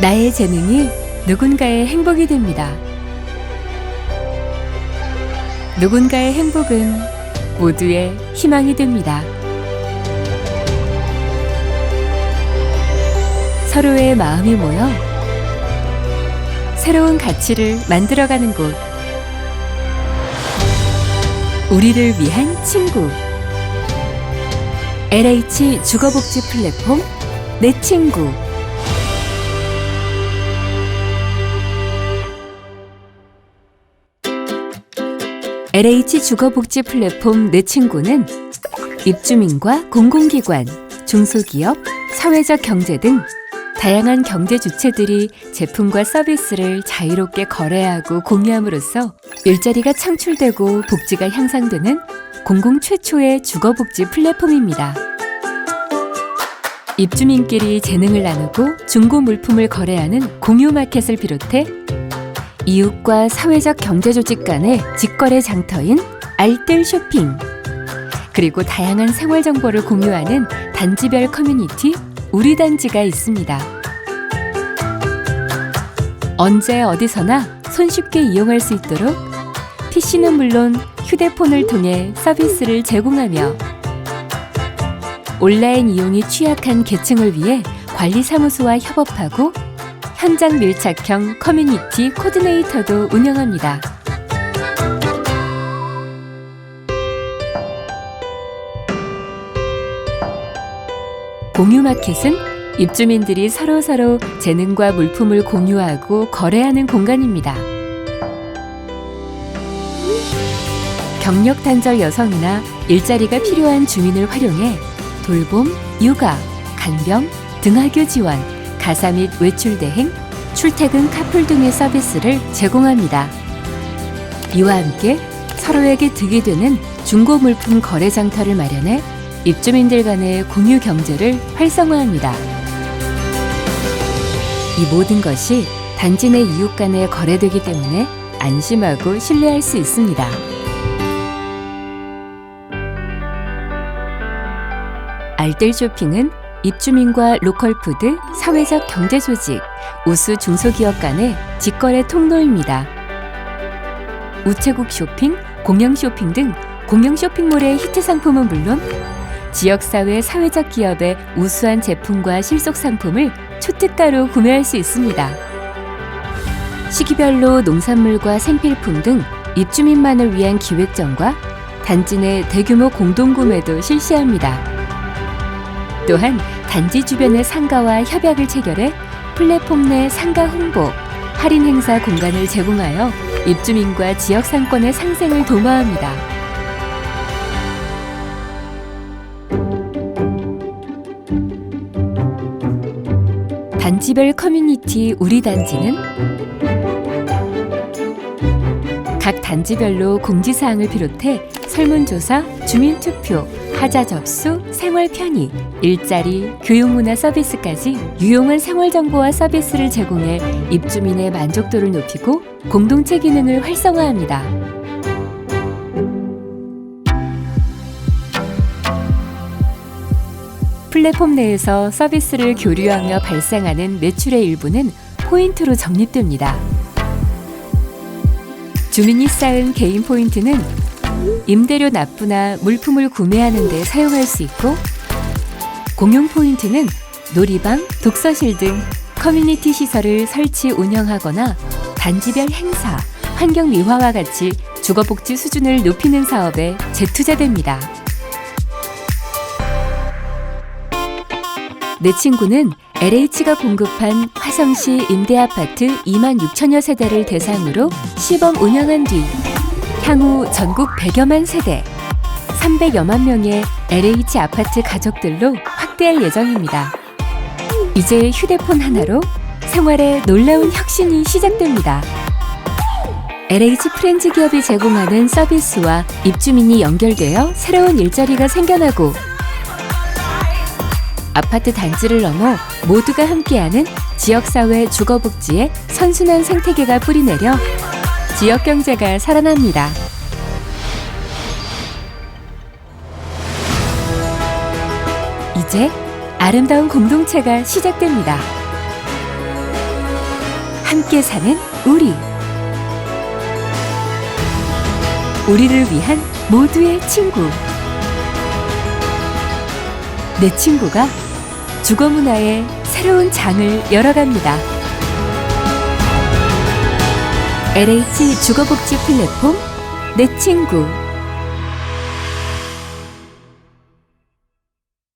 나의 재능이 누군가의 행복이 됩니다. 누군가의 행복은 모두의 희망이 됩니다. 서로의 마음이 모여 새로운 가치를 만들어가는 곳. 우리를 위한 친구. LH 주거복지 플랫폼 내 친구. LH 주거복지 플랫폼 내 친구는 입주민과 공공기관, 중소기업, 사회적 경제 등 다양한 경제 주체들이 제품과 서비스를 자유롭게 거래하고 공유함으로써 일자리가 창출되고 복지가 향상되는 공공 최초의 주거복지 플랫폼입니다. 입주민끼리 재능을 나누고 중고 물품을 거래하는 공유 마켓을 비롯해 이웃과 사회적 경제 조직 간의 직거래 장터인 알뜰 쇼핑 그리고 다양한 생활 정보를 공유하는 단지별 커뮤니티 우리 단지가 있습니다. 언제 어디서나 손쉽게 이용할 수 있도록 PC는 물론 휴대폰을 통해 서비스를 제공하며 온라인 이용이 취약한 계층을 위해 관리사무소와 협업하고 현장 밀착형 커뮤니티 코디네이터도 운영합니다. 공유 마켓은 입주민들이 서로서로 재능과 물품을 공유하고 거래하는 공간입니다. 경력 단절 여성이나 일자리가 필요한 주민을 활용해 돌봄, 육아, 간병, 등하교 지원, 가사 및 외출 대행, 출퇴근 카풀 등의 서비스를 제공합니다. 이와 함께 서로에게 득이 되는 중고 물품 거래 장터를 마련해 입주민들 간의 공유 경제를 활성화합니다. 이 모든 것이 단지 내 이웃 간에 거래되기 때문에 안심하고 신뢰할 수 있습니다. 알뜰 쇼핑은 입주민과 로컬푸드, 사회적 경제 조직, 우수 중소기업 간의 직거래 통로입니다. 우체국 쇼핑, 공영 쇼핑 등 공영 쇼핑몰의 히트 상품은 물론 지역사회 사회적 기업의 우수한 제품과 실속 상품을 초특가로 구매할 수 있습니다. 시기별로 농산물과 생필품 등 입주민만을 위한 기획전과 단지 내 대규모 공동구매도 실시합니다. 또한 단지 주변의 상가와 협약을 체결해 플랫폼 내 상가 홍보, 할인 행사 공간을 제공하여 입주민과 지역 상권의 상생을 도모합니다. 단지별 커뮤니티 우리 단지는 각 단지별로 공지사항을 비롯해 설문조사, 주민투표, 하자 접수, 생활 편의, 일자리, 교육문화 서비스까지 유용한 생활 정보와 서비스를 제공해 입주민의 만족도를 높이고 공동체 기능을 활성화합니다. 플랫폼 내에서 서비스를 교류하며 발생하는 매출의 일부는 포인트로 적립됩니다. 주민이 쌓은 개인 포인트는 임대료 납부나 물품을 구매하는 데 사용할 수 있고 공용 포인트는 놀이방, 독서실 등 커뮤니티 시설을 설치 운영하거나 단지별 행사, 환경 미화와 같이 주거복지 수준을 높이는 사업에 재투자됩니다. 내 친구는 LH가 공급한 화성시 임대 아파트 2만 6천여 세대를 대상으로 시범 운영한 뒤 향후 전국 100여만 세대, 300여만 명의 LH 아파트 가족들로 확대할 예정입니다. 이제 휴대폰 하나로 생활에 놀라운 혁신이 시작됩니다. LH 프렌즈 기업이 제공하는 서비스와 입주민이 연결되어 새로운 일자리가 생겨나고 아파트 단지를 넘어 모두가 함께하는 지역사회 주거복지의 선순환 생태계가 뿌리내려 지역 경제가 살아납니다. 이제 아름다운 공동체가 시작됩니다. 함께 사는 우리. 우리를 위한 모두의 친구. 내 친구가 주거 문화의 새로운 장을 열어갑니다. LH 주거복지 플랫폼 내 친구